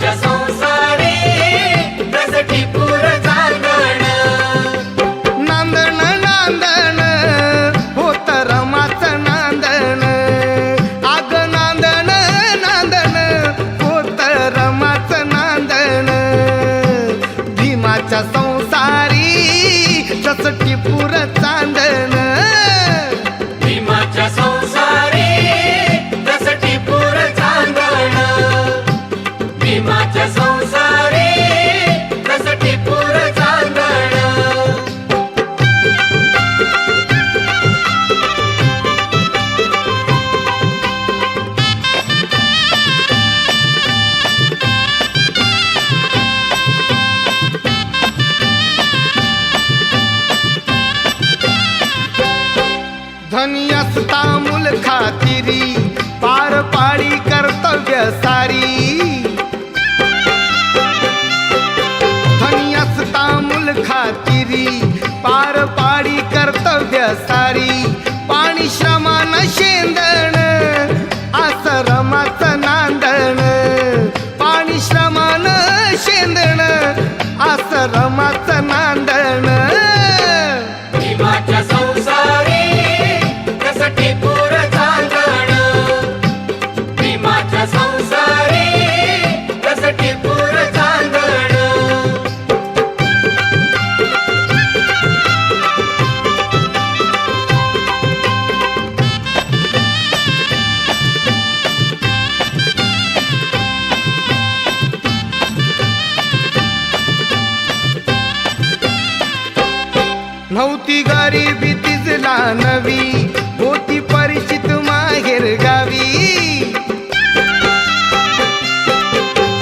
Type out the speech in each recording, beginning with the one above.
just. धनी असता मूल खातिरी पार पाडी कर्तव्य सारी. धनी असता मूल खातिरी पार पाडी कर्तव्य सारी. पाणी श्रमान शेंदण आसरमाचं नांदण. पाणी श्रमान शेंदण आसरमाचं नव्हती गरिबी तिजला नवी. होती परिचित माहेर गावी.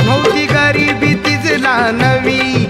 नव्हती गरिबी तिजला नवी.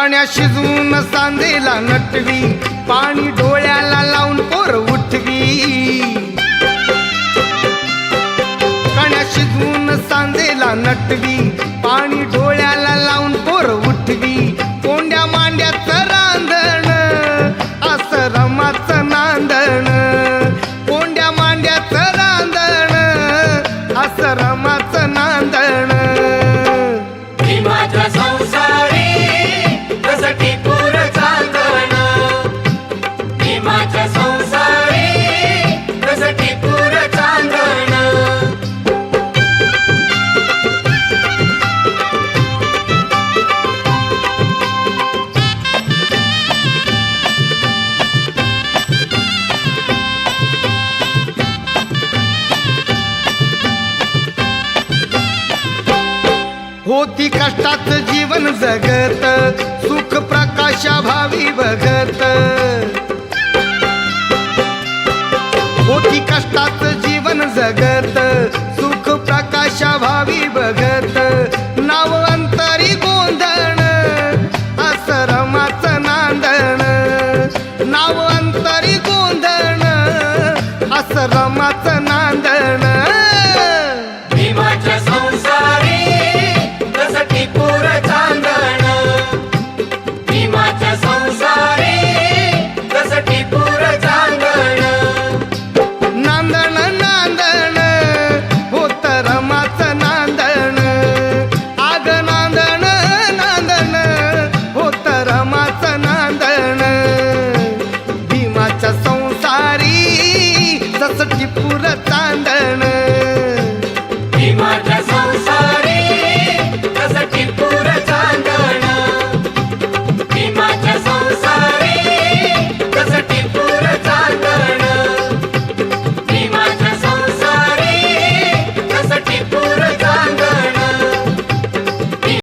कण्या शिजवून सांदेला नटवी. पाणी डोळ्याला होती कष्टात जीवन जगत सुख प्रकाशा भावी बघत. होती कष्टात जीवन जगत सुख प्रकाशा भावी बघत. नाव अंतरी गोंधण असरमाच रमाचं नांदण. नाव अंतरी गोंधण असरमाच